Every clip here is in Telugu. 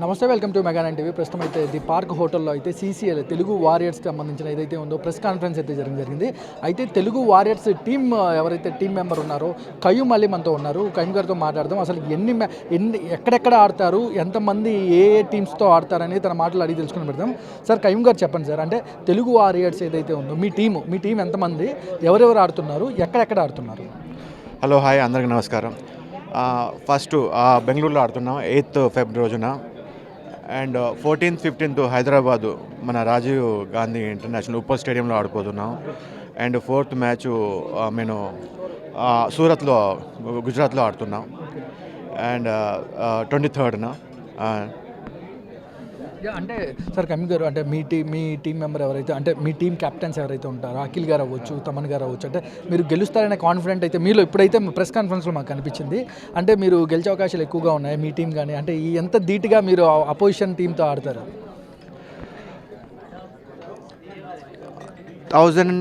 నమస్తే వెల్కమ్ టు మెగాన్ టీవీ. ప్రస్తుతం అయితే ది పార్క్ హోటల్లో అయితే సీసీఎల్ తెలుగు వారియర్స్కి సంబంధించిన ఏదైతే ఉందో ప్రెస్ కాన్ఫరెన్స్ అయితే జరగడం జరిగింది. అయితే తెలుగు వారియర్స్ టీమ్ ఎవరైతే టీం మెంబర్ ఉన్నారో కయ్యూమ్ అలీ మనతో ఉన్నారు. కయ్యూమ్ గారితో మాట్లాడదాం. అసలు ఎన్ని ఎన్ని ఎక్కడెక్కడ ఆడతారు ఎంతమంది ఏ ఏ టీమ్స్తో ఆడతారని తన మాటలు అడిగి తెలుసుకుని పెడదాం. సార్ కయ్యూమ్ గారు చెప్పండి సార్. అంటే తెలుగు వారియర్స్ ఏదైతే ఉందో మీ టీము మీ టీం ఎంతమంది ఎవరెవరు ఆడుతున్నారు ఎక్కడెక్కడ ఆడుతున్నారు? Hello hi. అందరికీ నమస్కారం. ఫస్ట్ బెంగళూరులో ఆడుతున్నాం. ఎయిత్ ఫెబ్ రోజున. అండ్ ఫోర్టీన్త్ ఫిఫ్టీన్త్ హైదరాబాదు మన రాజీవ్ గాంధీ ఇంటర్నేషనల్ ఉప్పల్ స్టేడియంలో ఆడిపోతున్నాం అండ్ ఫోర్త్ మ్యాచ్ నేను సూరత్లో గుజరాత్లో ఆడుతున్నాం. అండ్ ట్వంటీ థర్డ్న అంటే సార్ కమింగ్ గారు అంటే మీ టీం మీ టీం మెంబర్ ఎవరైతే అంటే మీ టీం కెప్టెన్స్ ఎవరైతే ఉంటారో అఖిల్ గారు అవ్వచ్చు తమన్ గారు అవ్వచ్చు అంటే మీరు గెలుస్తారనే కాన్ఫిడెంట్ అయితే మీలో ఇప్పుడైతే ప్రెస్ కాన్ఫరెన్స్లో మాకు కనిపించింది. అంటే మీరు గెలిచే అవకాశాలు ఎక్కువగా ఉన్నాయి మీ టీం కానీ అంటే ఈ ఎంత ధీటుగా మీరు అపోజిషన్ టీంతో ఆడతారు? థౌజండ్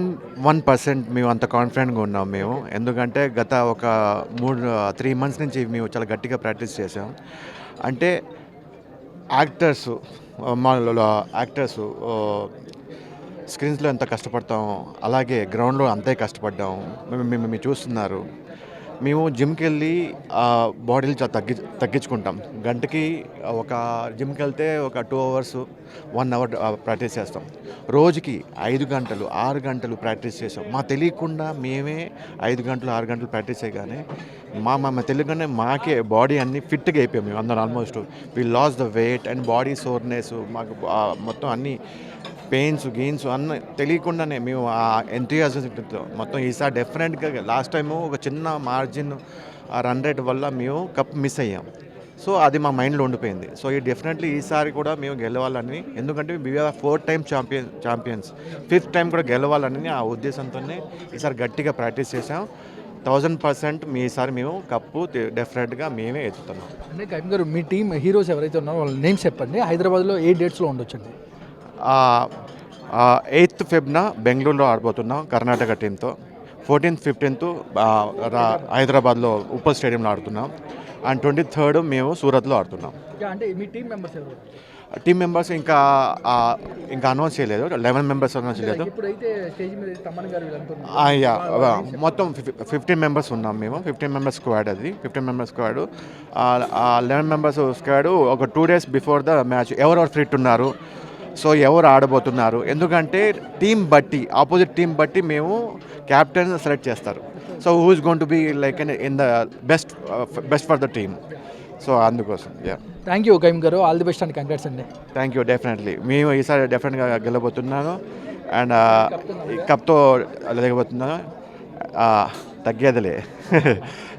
వన్ పర్సెంట్ మేము అంత కాన్ఫిడెంట్గా ఉన్నాం మేము. ఎందుకంటే గత ఒక మూడు త్రీ మంత్స్ నుంచి మేము చాలా గట్టిగా ప్రాక్టీస్ చేసాం అంటే యాక్టర్స్ మా యాక్టర్స్ స్క్రీన్స్లో ఎంత కష్టపడతాం అలాగే గ్రౌండ్లో అంతే కష్టపడ్డాం మేము చూస్తున్నారు. మేము జిమ్కి వెళ్ళి బాడీలు చాలా తగ్గి తగ్గించుకుంటాం. గంటకి ఒక జిమ్కి వెళ్తే ఒక two hours one hour practice చేస్తాం. రోజుకి ఐదు గంటలు ఆరు గంటలు ప్రాక్టీస్ చేసాం మా తెలియకుండా మేమే ఐదు గంటలు ఆరు గంటలు ప్రాక్టీస్ చేయగానే మా మా తెలియగానే మాకే బాడీ అన్ని ఫిట్గా అయిపోయాం. మేము అందరం almost we lost the weight and body soreness మాకు మొత్తం అన్నీ పెయిన్స్ గెయిన్స్ అన్న తెలియకుండానే మేము ఆ ఎంతూయాజంతో మొత్తం ఈసారి డెఫినెట్గా లాస్ట్ టైము ఒక చిన్న మార్జిన్ రన్ రేట్ వల్ల మేము కప్ మిస్ అయ్యాం. సో అది మా మైండ్లో ఉండిపోయింది. సో ఈ డెఫినెట్లీ ఈసారి కూడా మేము గెలవాలని ఎందుకంటే we are four time champion champions fifth time కూడా గెలవాలని ఆ ఉద్దేశంతోనే ఈసారి గట్టిగా ప్రాక్టీస్ చేసాం థౌజండ్ పర్సెంట్ మీ ఈసారి మేము కప్పు డెఫినెట్గా మేమే ఎత్తుతున్నాం. అంటే కవిం గారు మీ టీం హీరోస్ ఎవరైతే ఉన్నారో వాళ్ళ నేమ్స్ చెప్పండి. హైదరాబాద్లో ఏ డేట్స్లో ఉండొచ్చండి? ఎయిత్ ఫెబ్న బెంగళూరులో ఆడబోతున్నాం కర్ణాటక టీంతో ఫోర్టీన్త్ ఫిఫ్టీన్త్ హైదరాబాద్లో ఉప్పల్ స్టేడియంలో ఆడుతున్నాం. అండ్ ట్వంటీ థర్డ్ మేము సూరత్లో ఆడుతున్నాం. యా, అంటే మీ టీం మెంబర్స్ ఇంకా ఇంకా అనౌన్స్ చేయలేదు. లెవెన్ మెంబర్స్ అనౌన్స్ చేయలేదు. ఇప్పుడైతే స్టేజ్ మీద తమ్మన్ గారు వీళ్ళంతా ఉన్నారు. ఆ, యా మొత్తం ఫిఫ్టీన్ మెంబర్స్ ఉన్నాం మేము. ఫిఫ్టీన్ మెంబర్స్ స్క్వాడ్ అది. Fifteen members squad. Eleven members squad ఒక two days before the match ఎవరెవరు ఫిట్ ఉన్నారు. సో ఎవరు ఆడబోతున్నారు? ఎందుకంటే టీం బట్టి ఆపోజిట్ టీం బట్టి మేము క్యాప్టెన్ సెలెక్ట్ చేస్తారు. So who is going to be like in the best best for the team so అందుకోసం యా థ్యాంక్ యూ కైమ్ గారు. All the best and congrats అండి. థ్యాంక్ యూ డెఫినెట్లీ మేము ఈసారి డెఫినెట్గా గెలబోతున్నాను అండ్ కప్తో దిగబోతున్నాను ఆ, తగ్గేదిలే.